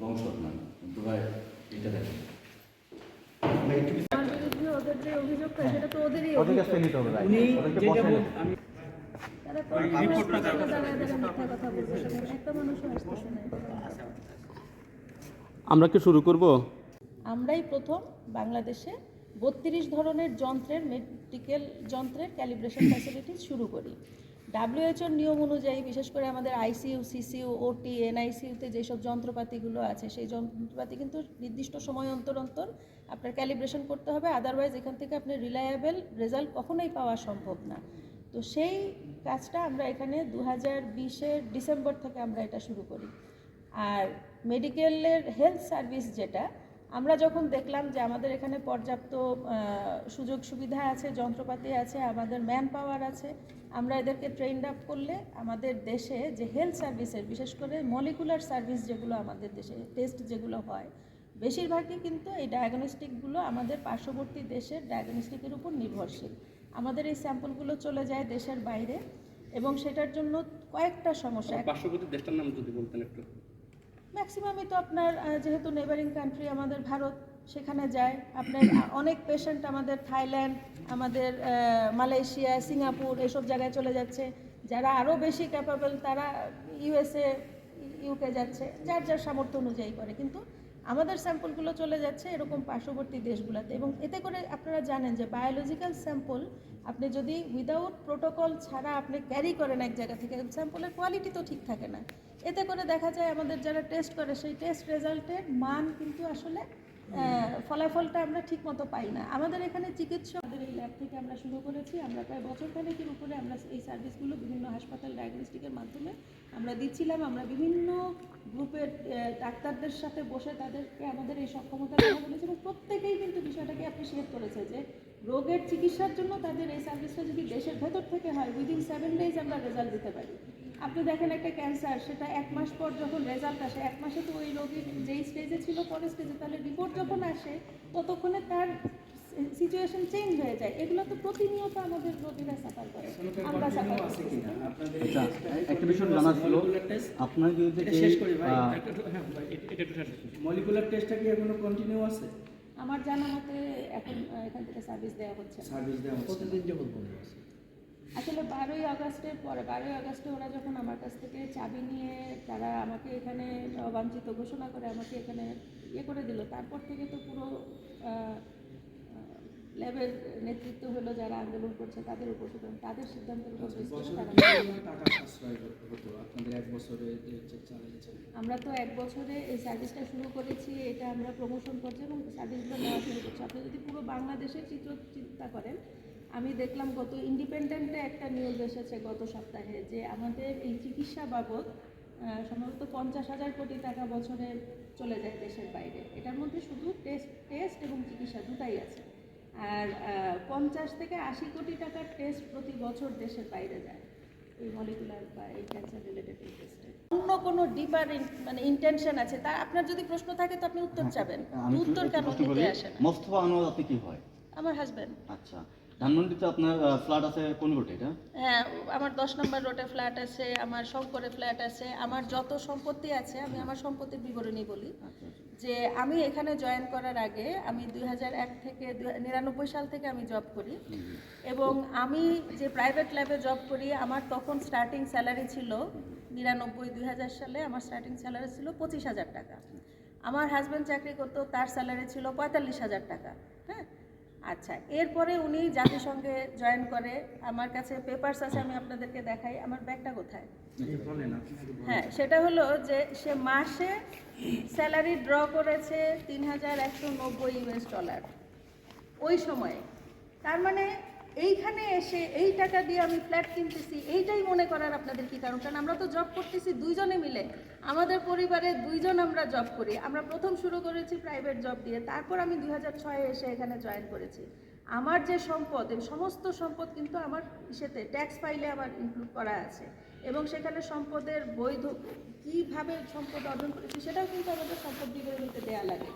Long shot না Dubai এটা দেখেন ওদের যে অভিযোগটা সেটা তো ওদেরই ওদের কাছ থেকে অভিযোগ নিতে হবে রাইট উনি ওদেরকে যেটা বসে বল- আমি তারা তো হাসপাতালে দাঁড়ায় দাঁড়ায় মিথ্যা কথা বলছে সেখানে একটা মানুষও আসতেছে না আমরা কি শুরু করব? আমরাই প্রথম বাংলাদেশে বত্রিশ ধরনের যন্ত্রের মেডিকেল যন্ত্রের ক্যালিব্রেশন ফ্যাসিলিটি শুরু করি। ডাব্লিউএইচওর নিয়ম অনুযায়ী, বিশেষ করে আমাদের আইসিইউ সিসিইউ ওটি এনআইসিইউতে যেসব যন্ত্রপাতিগুলো আছে, সেই যন্ত্রপাতি কিন্তু নির্দিষ্ট সময় অন্তর অন্তর আপনার ক্যালিব্রেশন করতে হবে। আদারওয়াইজ এখান থেকে আপনি রিলায়েবল রেজাল্ট কখনোই পাওয়া সম্ভব না। তো সেই কাজটা আমরা এখানে দু হাজার বিশের ডিসেম্বর থেকে আমরা এটা শুরু করি। আর মেডিকেলের হেলথ সার্ভিস যেটা, আমরা যখন দেখলাম যে আমাদের এখানে পর্যাপ্ত সুযোগ সুবিধা আছে, যন্ত্রপাতি আছে, আমাদের ম্যান পাওয়ার আছে আমরা এদেরকে ট্রেন্ড আপ করলে আমাদের দেশে যে হেলথ সার্ভিসের বিশেষ করে মলিকুলার সার্ভিস যেগুলো আমাদের দেশে টেস্ট যেগুলো হয় বেশিরভাগই কিন্তু এই ডায়াগনস্টিকগুলো আমাদের পার্শ্ববর্তী দেশের ডায়াগনস্টিকের উপর নির্ভরশীল। আমাদের এই স্যাম্পলগুলো চলে যায় দেশের বাইরে এবং সেটার জন্য কয়েকটা সমস্যা। পার্শ্ববর্তী দেশটার নাম যদি বলতেন একটু। ম্যাক্সিমামই তো আপনার যেহেতু নেবারিং কান্ট্রি আমাদের ভারত সেখানে যায়। আপনার অনেক পেশেন্ট আমাদের থাইল্যান্ড, আমাদের মালয়েশিয়া, সিঙ্গাপুর এসব জায়গায় চলে যাচ্ছে। যারা আরও বেশি ক্যাপাবল তারা ইউএসএ ইউকে যাচ্ছে। যার যার সামর্থ্য অনুযায়ী করে। কিন্তু আমাদের স্যাম্পলগুলো চলে যাচ্ছে এরকম পার্শ্ববর্তী দেশগুলোতে। এবং এতে করে আপনারা জানেন যে বায়োলজিক্যাল স্যাম্পল আপনি যদি উইদাউট প্রোটোকল ছাড়া আপনি ক্যারি করেন এক জায়গা থেকে স্যাম্পলের কোয়ালিটি তো ঠিক থাকে না। এতে করে দেখা যায় আমাদের যারা টেস্ট করে, সেই টেস্ট রেজাল্টের মান কিন্তু আসলে ফলাফলটা আমরা ঠিকমতো পাই না। আমাদের এখানে চিকিৎসা আমাদের এই ল্যাব থেকে আমরা শুরু করেছি। আমরা প্রায় বছর খানেকের উপরে আমরা এই সার্ভিসগুলো বিভিন্ন হাসপাতাল ডায়াগনস্টিকের মাধ্যমে আমরা দিচ্ছিলাম। আমরা বিভিন্ন গ্রুপের ডাক্তারদের সাথে বসে তাদেরকে আমাদের এই সক্ষমতা কথা বলেছি এবং প্রত্যেকেই কিন্তু বিষয়টাকে অ্যাপ্রিসিয়েট করেছে যে রোগের চিকিৎসার জন্য তাদের এই সার্ভিসটা যদি দেশের ভেতর থেকে হয় উইদিন সেভেন ডেজ আমরা রেজাল্ট দিতে পারি। আপনি দেখেন একটা ক্যান্সার সেটা এক মাস পর যখন রেজাল্ট আসে এক মাসে তো ওই রোগীর যেই স্টেজে ছিল পরের স্টেজে তাহলে রিপোর্ট যখন আসে ততক্ষণে তার সিচুয়েশন চেঞ্জ হয়ে যায়। এগুলো তো প্রতিনিয়ত আমাদের রোগীরা সাফার করে। আমরা সাফার আপনাদের আচ্ছা একটা বিষয় জানা ছিল। আপনার বিরুদ্ধে এটা শেষ করি ভাই। হ্যাঁ করি মলিকুলার টেস্টটা কি এখনও কন্টিনিউ আছে? আমার জানা মতে এখন এখান থেকে সার্ভিস দেওয়া হচ্ছে সার্ভিস দেওয়া হচ্ছে কতদিন যাবত বন্ধ আছে? আসলে বারোই আগস্টের পরে বারোই আগস্টে ওরা যখন আমার কাছ থেকে চাবি নিয়ে তারা আমাকে এখানে অবাঞ্ছিত ঘোষণা করে আমাকে এখানে ইয়ে করে দিল। তারপর থেকে তো পুরো ল্যাবের নেতৃত্ব হলো যারা আন্দোলন করছে তাদের উপর সুতরাং তাদের সিদ্ধান্তের উপর চালিয়েছেন আমরা তো এক বছরে এই সার্ভিসটা শুরু করেছি এটা আমরা প্রমোশন করছি এবং সার্ভিসগুলো নেওয়া শুরু করছি। আপনি যদি পুরো বাংলাদেশের চিত্র চিন্তা করেন আমি দেখলাম গত ইন্ডিপেন্ডেন্টে একটা নিউজ এসেছে গত সপ্তাহে যে আমাদের এই চিকিৎসা বাবদ সম্ভবত পঞ্চাশ হাজার কোটি টাকা বছরে চলে যায় দেশের বাইরে। এটার মধ্যে শুধু টেস্ট টেস্ট এবং চিকিৎসা দুটাই আছে। আর পঞ্চাশ থেকে আশি কোটি টাকার টেস্ট প্রতি বছর দেশের বাইরে যায় এই মলিকুলার বা এই ক্যান্সার রিলেটেড এই টেস্টে অন্য কোনো ডিপার মানে ইন্টেনশন আছে? তা আপনার যদি প্রশ্ন থাকে তো আপনি উত্তর চাবেন। উত্তর কেন মোস্তফা আনোয়ার আপনি কি হয়? আমার হাজবেন্ড আচ্ছা। ধানমন্ডিতে আপনার ফ্ল্যাট আছে কোন রোডে এটা? হ্যাঁ আমার দশ নম্বর রোডে ফ্ল্যাট আছে আমার শঙ্করে ফ্ল্যাট আছে আমার যত সম্পত্তি আছে আমি আমার সম্পত্তির বিবরণী বলি। আচ্ছা আচ্ছা। যে আমি এখানে জয়েন করার আগে আমি দুই এক থেকে নিরানব্বই সাল থেকে আমি জব করি। এবং আমি যে প্রাইভেট ল্যাবে জব করি আমার তখন স্টার্টিং স্যালারি ছিল নিরানব্বই দুই হাজার সালে আমার স্টার্টিং স্যালারি ছিল পঁচিশ হাজার টাকা। আমার হাজব্যান্ড চাকরি করতো তার স্যালারি ছিল পঁয়তাল্লিশ হাজার টাকা হ্যাঁ? আচ্ছা এরপরে উনি জাতিসংঘে জয়েন করে আমার কাছে পেপারস আছে আমি আপনাদেরকে দেখাই আমার ব্যাগটা কোথায়। হ্যাঁ সেটা হলো যে সে মাসে স্যালারি ড্র করেছে তিন হাজার একশো নব্বই ইউএস ডলার ওই সময়ে। তার মানে এইখানে এসে এই টাকা দিয়ে আমি ফ্ল্যাট কিনতেছি, এইটাই মনে করার আপনাদের কি কারণ? কারণ আমরা তো জব করতেছি দুইজনে মিলে। আমাদের পরিবারে দুইজন আমরা জব করি। আমরা প্রথম শুরু করেছি প্রাইভেট জব দিয়ে, তারপর আমি দুই হাজার ছয়ে এসে এখানে জয়েন করেছি। আমার যে সম্পদ, এই সমস্ত সম্পদ কিন্তু আমার ইসেতে ট্যাক্স ফাইলে আমার ইনক্লুড করা আছে। এবং সেখানে সম্পদের বৈধ, কীভাবে সম্পদ অর্জন করেছি সেটাও কিন্তু আমাদের সম্পদ বিবরণীতে দেওয়া লাগে।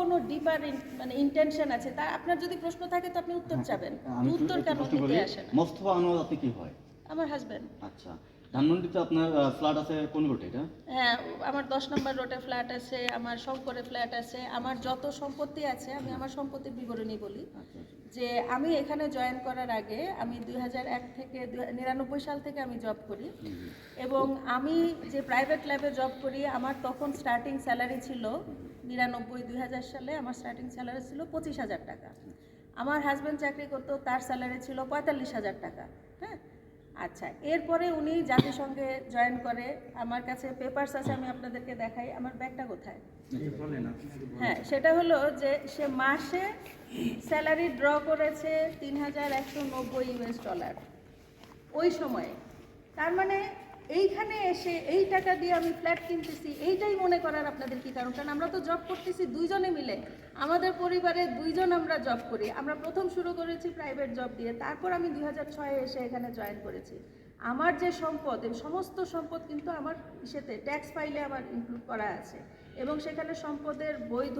কোনো ডিপার মানে ইন্টেনশন আছে তা আপনার যদি প্রশ্ন থাকে তো আপনি উত্তর চাবেন। উত্তর কেন দিতে করি। আসে না? মোস্তফা আনোয়ার আপনি কি হয়? আমার হাজবেন্ড আচ্ছা ধানমন্ডিতে আপনার ফ্ল্যাট আছে কোন রোডে এটা? হ্যাঁ আমার দশ নম্বর রোডে ফ্ল্যাট আছে আমার শঙ্করে ফ্ল্যাট আছে আমার যত সম্পত্তি আছে আমি আমার সম্পত্তির বিবরণী বলি। আচ্ছা আচ্ছা। যে আমি এখানে জয়েন করার আগে আমি দুই এক থেকে নিরানব্বই সাল থেকে আমি জব করি। এবং আমি যে প্রাইভেট ল্যাবে জব করি আমার তখন স্টার্টিং স্যালারি ছিল নিরানব্বই দুই হাজার সালে আমার স্টার্টিং স্যালারি ছিল পঁচিশ হাজার টাকা। আমার হাজব্যান্ড চাকরি করতো তার স্যালারি ছিল পঁয়তাল্লিশ হাজার টাকা হ্যাঁ? আচ্ছা এরপরে উনি জাতিসংঘে জয়েন করে আমার কাছে পেপারস আছে আমি আপনাদেরকে দেখাই আমার ব্যাগটা কোথায়। হ্যাঁ সেটা হলো যে সে মাসে স্যালারি ড্র করেছে তিন হাজার একশো নব্বই ইউএস ডলার ওই সময়ে। তার মানে এইখানে এসে এই টাকা দিয়ে আমি ফ্ল্যাট কিনতেছি, এইটাই মনে করার আপনাদের কি কারণ? কারণ আমরা তো জব করতেছি দুইজনে মিলে। আমাদের পরিবারে দুইজন আমরা জব করি। আমরা প্রথম শুরু করেছি প্রাইভেট জব দিয়ে, তারপর আমি দুই হাজার ছয়ে এসে এখানে জয়েন করেছি। আমার যে সম্পদ, এই সমস্ত সম্পদ কিন্তু আমার ইসেতে ট্যাক্স ফাইলে আমার ইনক্লুড করা আছে। এবং সেখানে সম্পদের বৈধ,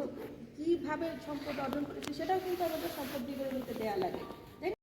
কীভাবে সম্পদ অর্জন করেছি, সেটাও কিন্তু আমাদের সম্পদ বিবরণীতে দেওয়া লাগে।